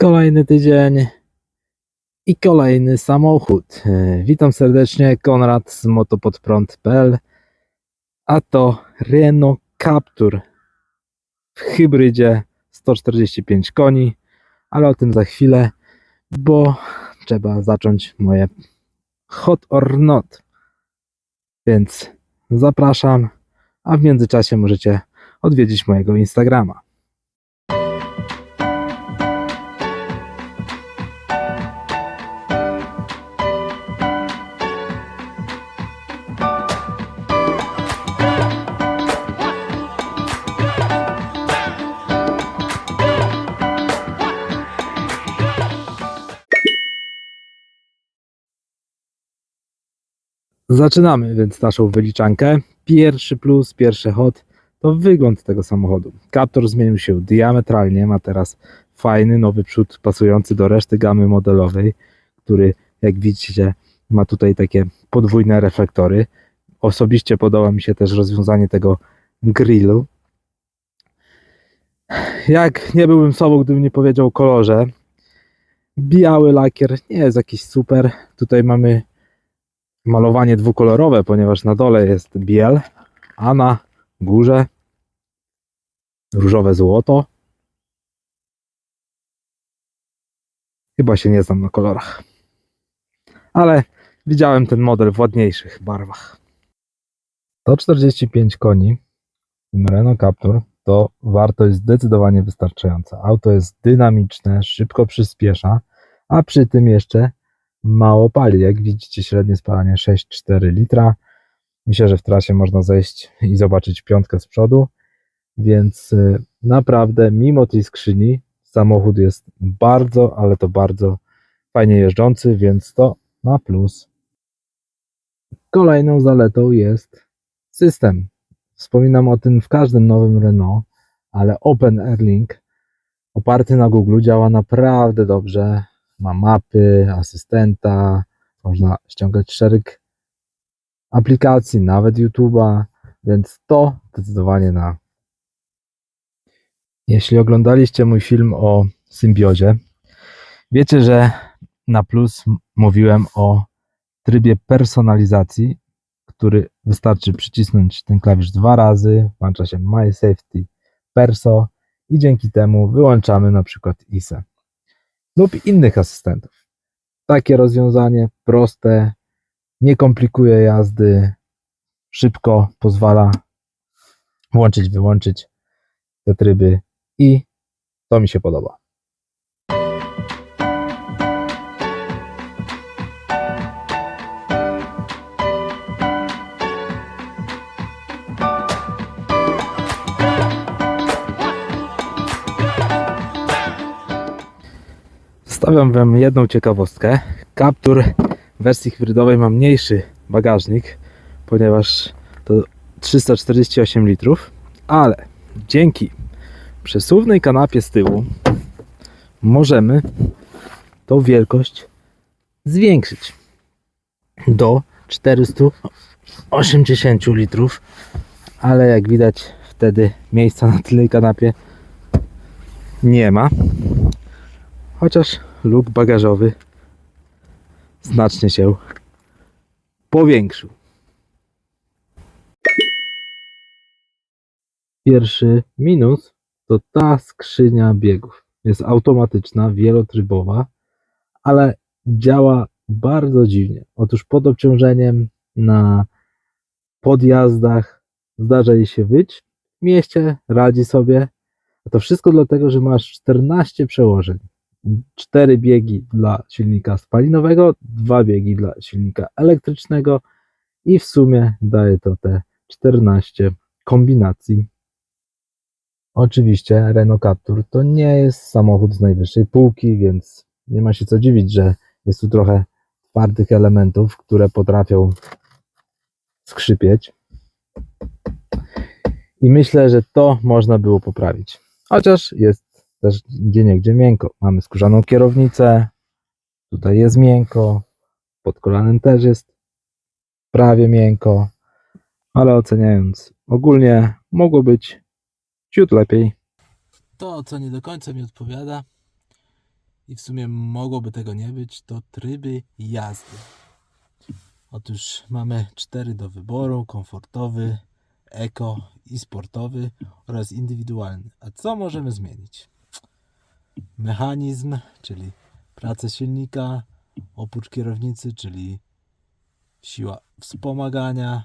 Kolejny tydzień i kolejny samochód. E, Witam serdecznie, Konrad z motopodprąd.pl a to Renault Captur w hybrydzie 145 koni, ale o tym za chwilę, bo trzeba zacząć moje hot or not. Więc zapraszam, a w międzyczasie możecie odwiedzić mojego Instagrama. Zaczynamy więc naszą wyliczankę. Pierwszy plus, pierwszy hot to wygląd tego samochodu. Captur zmienił się diametralnie, ma teraz fajny nowy przód pasujący do reszty gamy modelowej, który jak widzicie ma tutaj takie podwójne reflektory. Osobiście podoba mi się też rozwiązanie tego grillu. Jak nie byłbym sobą, gdybym nie powiedział o kolorze. Biały lakier nie jest jakiś super. Tutaj mamy malowanie dwukolorowe, ponieważ na dole jest biel, a na górze różowe złoto. Chyba się nie znam na kolorach. Ale widziałem ten model w ładniejszych barwach. 145 koni w Renault Captur to wartość zdecydowanie wystarczająca. Auto jest dynamiczne, szybko przyspiesza, a przy tym jeszcze mało pali. Jak widzicie, średnie spalanie 6,4 litra. Myślę, że w trasie można zejść i zobaczyć piątkę z przodu, więc y, naprawdę, mimo tej skrzyni, samochód jest bardzo, ale to bardzo fajnie jeżdżący, więc to na plus. Kolejną zaletą jest system. Wspominam o tym w każdym nowym Renault, ale Open Air Link oparty na Google działa naprawdę dobrze ma mapy, asystenta, można ściągać szereg aplikacji, nawet YouTube'a, więc to zdecydowanie na. Jeśli oglądaliście mój film o symbiozie, wiecie, że na plus mówiłem o trybie personalizacji, który wystarczy przycisnąć ten klawisz dwa razy, włącza się My Safety Perso i dzięki temu wyłączamy na przykład ISE lub innych asystentów. Takie rozwiązanie proste, nie komplikuje jazdy, szybko pozwala włączyć, wyłączyć te tryby i to mi się podoba. Stawiam Wam jedną ciekawostkę. Captur wersji hybrydowej ma mniejszy bagażnik, ponieważ to 348 litrów, ale dzięki przesuwnej kanapie z tyłu możemy tą wielkość zwiększyć do 480 litrów, ale jak widać wtedy miejsca na tylnej kanapie nie ma chociaż luk bagażowy znacznie się powiększył. Pierwszy minus to ta skrzynia biegów. Jest automatyczna, wielotrybowa, ale działa bardzo dziwnie. Otóż pod obciążeniem na podjazdach zdarza jej się wyć. W mieście radzi sobie. A to wszystko dlatego, że masz 14 przełożeń cztery biegi dla silnika spalinowego, dwa biegi dla silnika elektrycznego i w sumie daje to te 14 kombinacji. Oczywiście Renault Captur to nie jest samochód z najwyższej półki, więc nie ma się co dziwić, że jest tu trochę twardych elementów, które potrafią skrzypieć. I myślę, że to można było poprawić. Chociaż jest też gdzie nie gdzie miękko. Mamy skórzaną kierownicę, tutaj jest miękko, pod kolanem też jest prawie miękko, ale oceniając ogólnie mogło być ciut lepiej. To, co nie do końca mi odpowiada i w sumie mogłoby tego nie być, to tryby jazdy. Otóż mamy cztery do wyboru: komfortowy, eko i sportowy oraz indywidualny. A co możemy zmienić? Mechanizm, czyli pracę silnika, oprócz kierownicy, czyli siła wspomagania,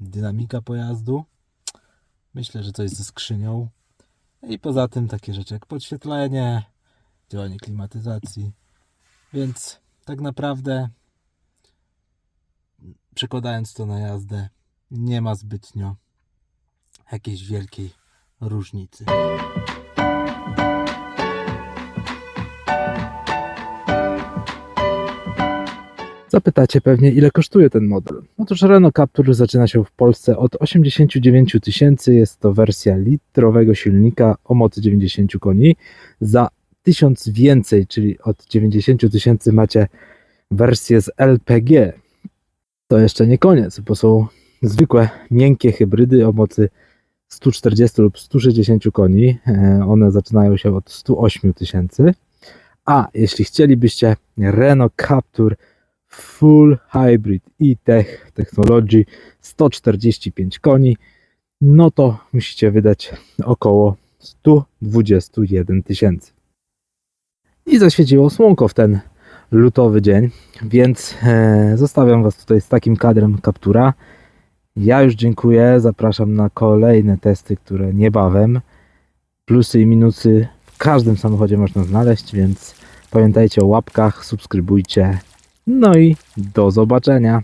dynamika pojazdu. Myślę, że coś ze skrzynią. I poza tym takie rzeczy jak podświetlenie, działanie klimatyzacji. Więc tak naprawdę przekładając to na jazdę, nie ma zbytnio jakiejś wielkiej różnicy. Zapytacie pewnie, ile kosztuje ten model. Otóż Renault Captur zaczyna się w Polsce od 89 tysięcy. Jest to wersja litrowego silnika o mocy 90 koni. Za 1000 więcej, czyli od 90 tysięcy macie wersję z LPG. To jeszcze nie koniec, bo są zwykłe miękkie hybrydy o mocy 140 lub 160 koni. E, One zaczynają się od 108 tysięcy. A jeśli chcielibyście Renault Captur Full Hybrid e-Tech Technology 145 koni, no to musicie wydać około 121 tysięcy. I zaświeciło słonko w ten lutowy dzień, więc e, zostawiam Was tutaj z takim kadrem kaptura. Ja już dziękuję, zapraszam na kolejne testy, które niebawem. Plusy i minusy w każdym samochodzie można znaleźć, więc pamiętajcie o łapkach, subskrybujcie. No i do zobaczenia.